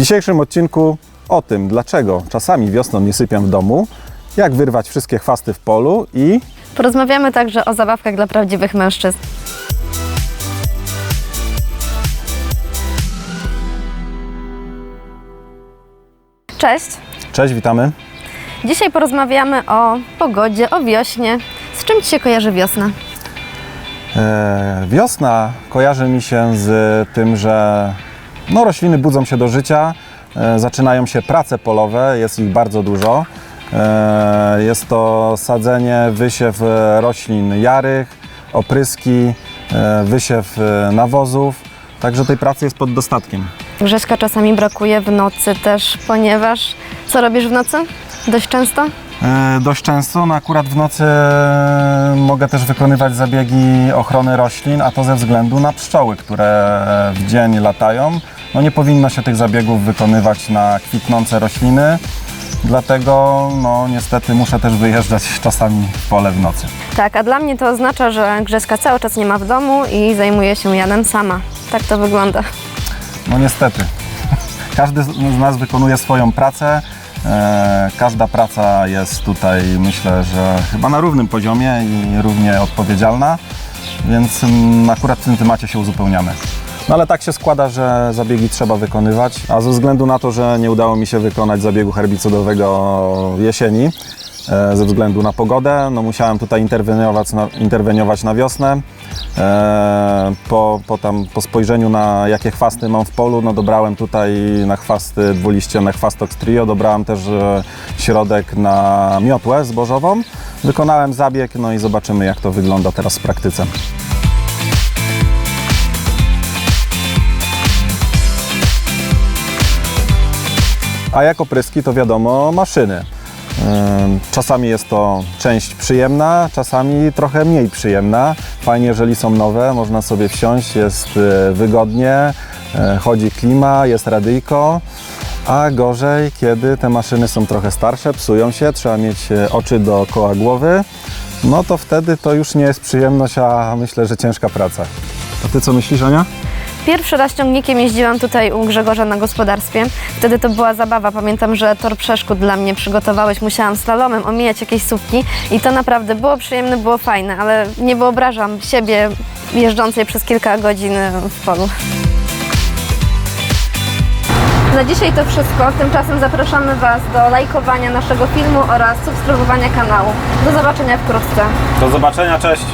dzisiejszym odcinku o tym, dlaczego czasami wiosną nie sypiam w domu, jak wyrwać wszystkie chwasty w polu i Porozmawiamy także o zabawkach dla prawdziwych mężczyzn. Cześć! cześć, witamy. Dzisiaj porozmawiamy o pogodzie, o wiośnie. Z czym Ci się kojarzy wiosna? E, wiosna kojarzy mi się z tym, że no, rośliny budzą się do życia, e, zaczynają się prace polowe, jest ich bardzo dużo. E, jest to sadzenie, wysiew e, roślin jarych, opryski, wysiew nawozów, także tej pracy jest pod dostatkiem. Grześka czasami brakuje w nocy też, ponieważ co robisz w nocy? Dość często? Dość często, no akurat w nocy mogę też wykonywać zabiegi ochrony roślin, a to ze względu na pszczoły, które w dzień latają. No nie powinno się tych zabiegów wykonywać na kwitnące rośliny, dlatego no niestety muszę też wyjeżdżać czasami w pole w nocy. Tak, a dla mnie to oznacza, że Grześka cały czas nie ma w domu i zajmuje się Janem sama. Tak to wygląda. No niestety. Każdy z z nas wykonuje swoją pracę. E, Każda praca jest tutaj, myślę, że chyba na równym poziomie i równie odpowiedzialna, więc mm, akurat w tym temacie się uzupełniamy. No ale tak się składa, że zabiegi trzeba wykonywać, a ze względu na to, że nie udało mi się wykonać zabiegu herbicydowego jesieni, e, ze względu na pogodę, no musiałem tutaj interweniować na, interweniować na wiosnę. E, po, po, tam, po spojrzeniu na jakie chwasty mam w polu, no dobrałem tutaj na chwasty dwuliście, na trio, dobrałem też e, środek na miotłę zbożową. Wykonałem zabieg, no i zobaczymy jak to wygląda teraz w praktyce. A jako pryski to wiadomo maszyny. Czasami jest to część przyjemna, czasami trochę mniej przyjemna. Fajnie, jeżeli są nowe, można sobie wsiąść, jest y, wygodnie, y, chodzi klima, jest radyjko. A gorzej, kiedy te maszyny są trochę starsze, psują się, trzeba mieć y, oczy dookoła głowy. No to wtedy to już nie jest przyjemność, a myślę, że ciężka praca. A ty co myślisz, Ania? Pierwszy raz ciągnikiem jeździłam tutaj u Grzegorza na gospodarstwie. Wtedy to była zabawa. Pamiętam, że tor przeszkód dla mnie przygotowałeś. Musiałam slalomem omijać jakieś słupki i to naprawdę było przyjemne, było fajne, ale nie wyobrażam siebie jeżdżącej przez kilka godzin w polu. Na dzisiaj to wszystko. Tymczasem zapraszamy Was do lajkowania naszego filmu oraz subskrybowania kanału. Do zobaczenia wkrótce. Do zobaczenia, cześć!